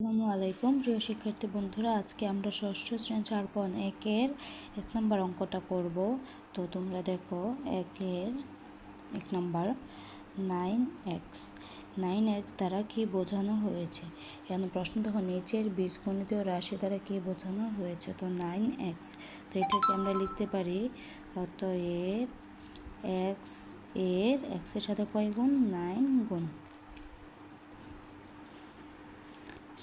আসসালামু আলাইকুম। প্রিয় শিক্ষার্থী বন্ধুরা, আজকে আমরা ষষ্ঠ শ্রেণি চার পয়েন্ট একের এক নম্বর অঙ্কটা করব। তো তোমরা দেখো, একের এক number nine X. Nine X দ্বারা কি বোঝানো হয়েছে? কেন? প্রশ্ন দেখো, নিচের বীজগণিতীয় রাশি দ্বারা কি বোঝানো হয়েছে? তো নাইন এক্স। তো এটাকে আমরা লিখতে পারি অত অতএব এক্সের, এক্সের সাথে কয় গুণ? নাইন গুণ।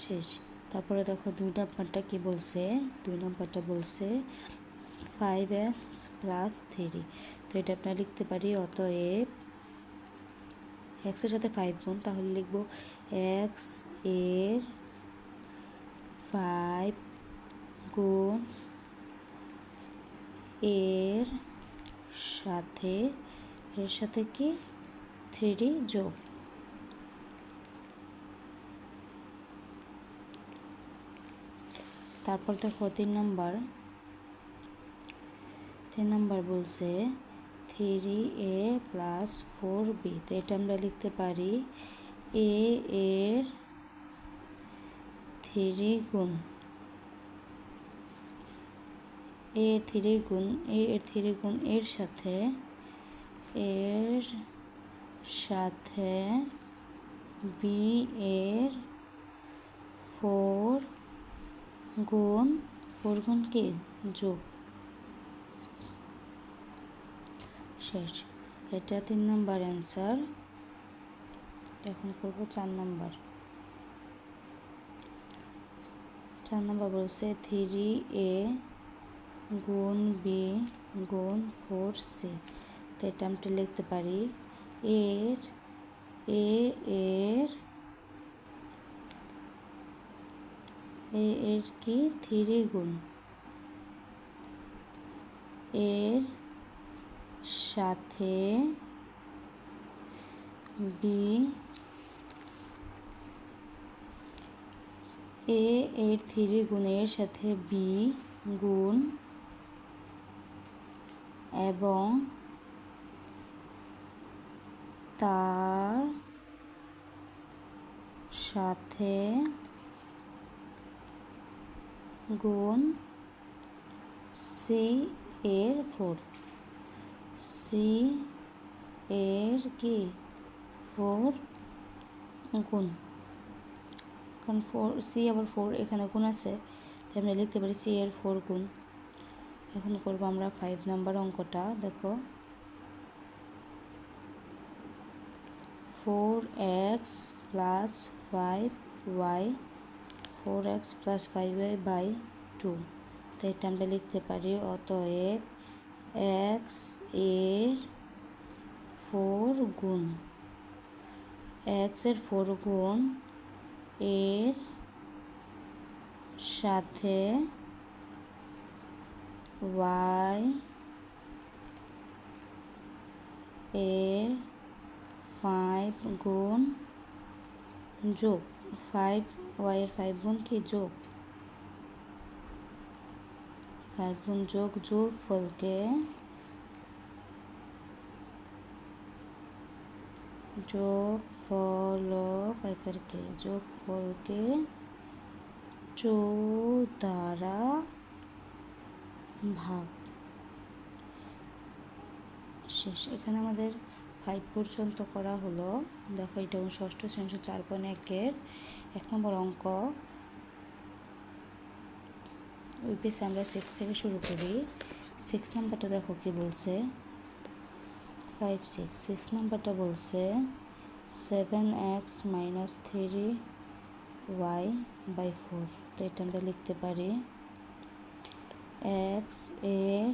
শেষ। তারপরে দেখো দুই নাম্বারটা কি বলছে? দুই নাম্বারটা বলছে ফাইভ এক্স প্লাস থ্রি তো এটা আপনারা লিখতে পারি, অতএব এক্সের সাথে ফাইভ গুণ, তাহলে লিখব এক্সের ফাইভ গুণ এর সাথে এর সাথে কি? থ্রি যোগ। তারপর দেখো তিন নাম্বার। তিন নাম্বার বলছে three A plus four B. তো এটা আমরা লিখতে পারি এ এর থ্রি গুণ। এ এর থ্রি গুণ, এ এর থ্রি গুণ এর সাথে এর সাথে বি এর ফোর গুণ ফোর গুণ কি? যোগ। শেষ। এটা তিন নম্বর অ্যান্সার এখন করব চার নম্বর। চার নম্বর বলছে থ্রি এ গুণ বি গুণ ফোর সি তো এটা আমি লিখতে পারি। এর, এ, এর এ এর কি থ্রি গুণ? এর সাথে বি এ এর থ্রি গুণের সাথে বি গুণ এবং তার সাথে গুণ সি এর ফোর সি এর কি? ফোর গুণ। কারণ ফোর সি আবার ফোর এখানে গুণ আছে, তাই আমরা লিখতে পারি সি এর ফোর গুণ। এখন করব আমরা ফাইভ নাম্বার অঙ্কটা, দেখো। Four x plus five y four x plus five y by two. তো এটা আমরা লিখতে পারি, অতএব এক্সের ফোর গুণ এক্সের ফোর গুণ এর সাথে ওয়াই এর ফাইভ গুণ যোগ ফাইভ ওয়াইয়ের ফাইভ গুণ কি? যোগ ফাইভ গুণ যোগ যোগ ফলকে যোগ ফল কে? যোগ ফলকে চৌ দ্বারা ভাগ। শেষ। এখানে আমাদের ফাইভ পর্যন্ত করা হলো। দেখো, এটা ষষ্ঠ শ্রেণি চার পয়েন্ট একের এক নম্বর অঙ্ক। ওই পেসে আমরা সিক্স থেকে শুরু করি। সিক্স নাম্বারটা দেখো কি বলছে? ফাইভ সিক্স সিক্স নাম্বারটা বলছে seven x minus three y by four তো এটা আমরা লিখতে পারি এক্সের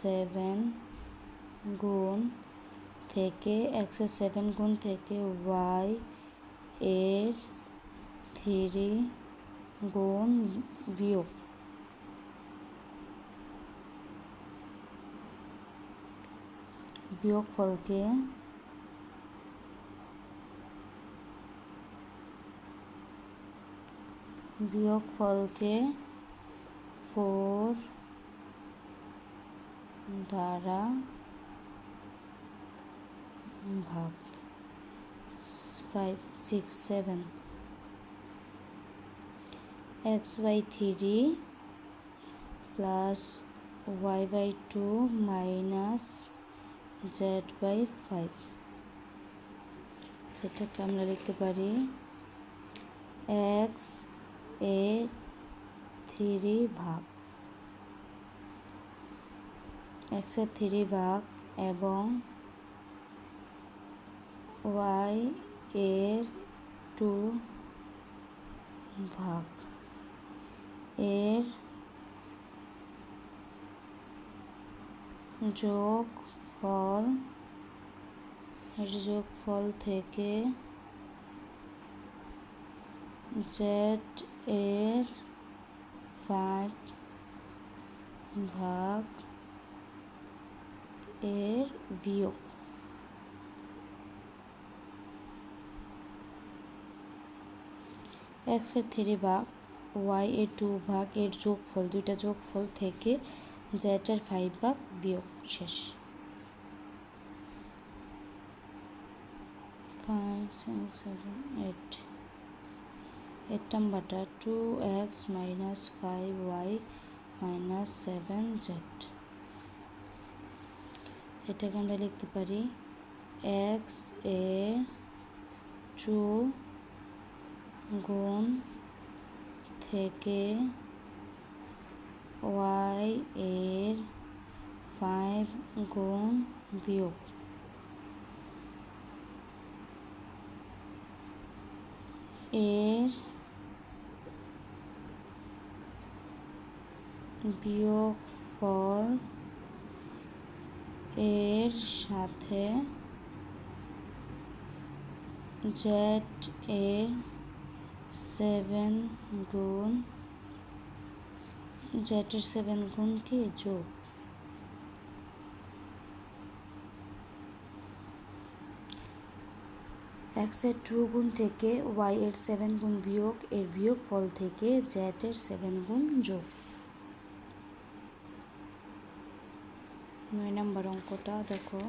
সেভেন গুণ থেকে এক্সের সেভেন গুণ থেকে ওয়াই এর থ্রি গুণ বিয়োগ। বিয়োগফলকে বিয়োগফলকে ফোর দ্বারা ভাগ five six seven x by three plus y by two minus z by five এটাকে আমরা লিখতে পারি এক্সের থ্রি ভাগ। এক্সের থ্রি ভাগ এবং ওয়াই এর টু ভাগ এর যোগ ফল এর যোগ ফল থেকে জেড এর ফাইভ ভাগ এর বিয়োগ। এক্সের থ্রি ভাগ ওয়াই এর টু ভাগ এর যোগফল, দুইটা যোগফল থেকে জেড ফাইভ ভাগ বিয়োগ শেষ। Five six seven eight eight নাম্বারটা two x minus five y minus seven z এটাকে আমরা লিখতে পারি এক্সের টু গুণ থেকে ওয়াই এর ফাইভ গুণ বিয়োগ। এর বিয়োগ ফল এর সাথে জেড এর সেভেন গুণ, জেটের সেভেন গুণ কি? যোগ। এক্সের টু গুণ থেকে ওয়াই এর সেভেন গুণ বিয়োগ, এর বিয়োগ ফল থেকে জেড এর সেভেন গুণ যোগ। নয় নম্বর অঙ্কটা দেখো।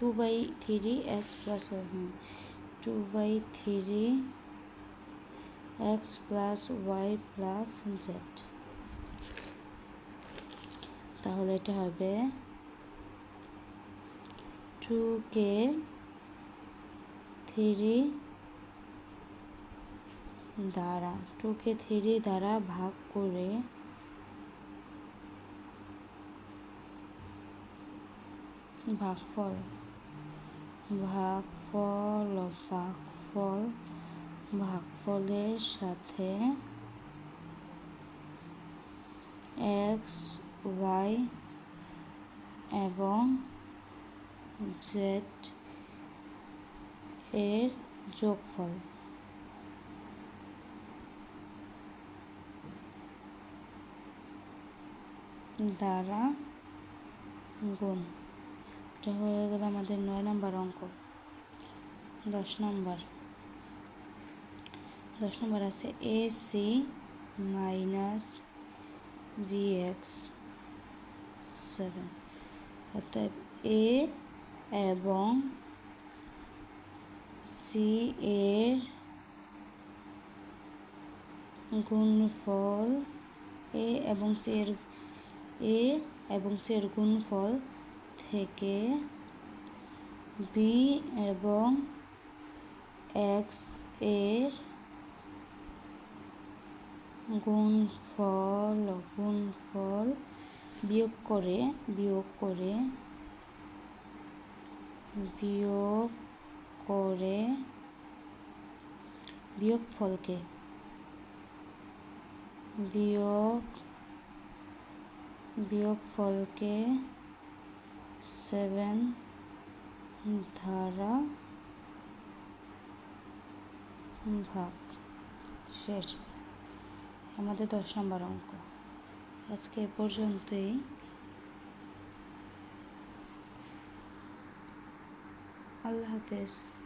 Two by three x plus two by three x plus y plus z তাহলে এটা হবে টু কে থ্রি দ্বারা। টু কে থ্রি দ্বারা ভাগ করে ভাগফল। ভাগফল ভাগফল ভাগফলের সাথে এক্স, ওয়াই এবং জেড এর যোগফল। দ্বারা গুণ। এটা হয়ে গেল আমাদের নয় নম্বর অঙ্ক। দশ নম্বর। দশ নম্বর আছে A C minus V x seven অর্থাৎ এ এবং সি এর গুণফল এ এবং সি এর এ এবং সি এর গুণফল থেকে বি এবং এক্সের গুণফল গুণফল বিয়োগ করে বিয়োগ করে বিয়োগ করে, বিয়োগ ফলকে, বিয়োগ বিয়োগ ফলকে সেভেন ধারা ভাগ। শেষ। আমাদের দশ নম্বর অঙ্ক। আজকে এ পর্যন্তই। আল্লাহ হাফেজ।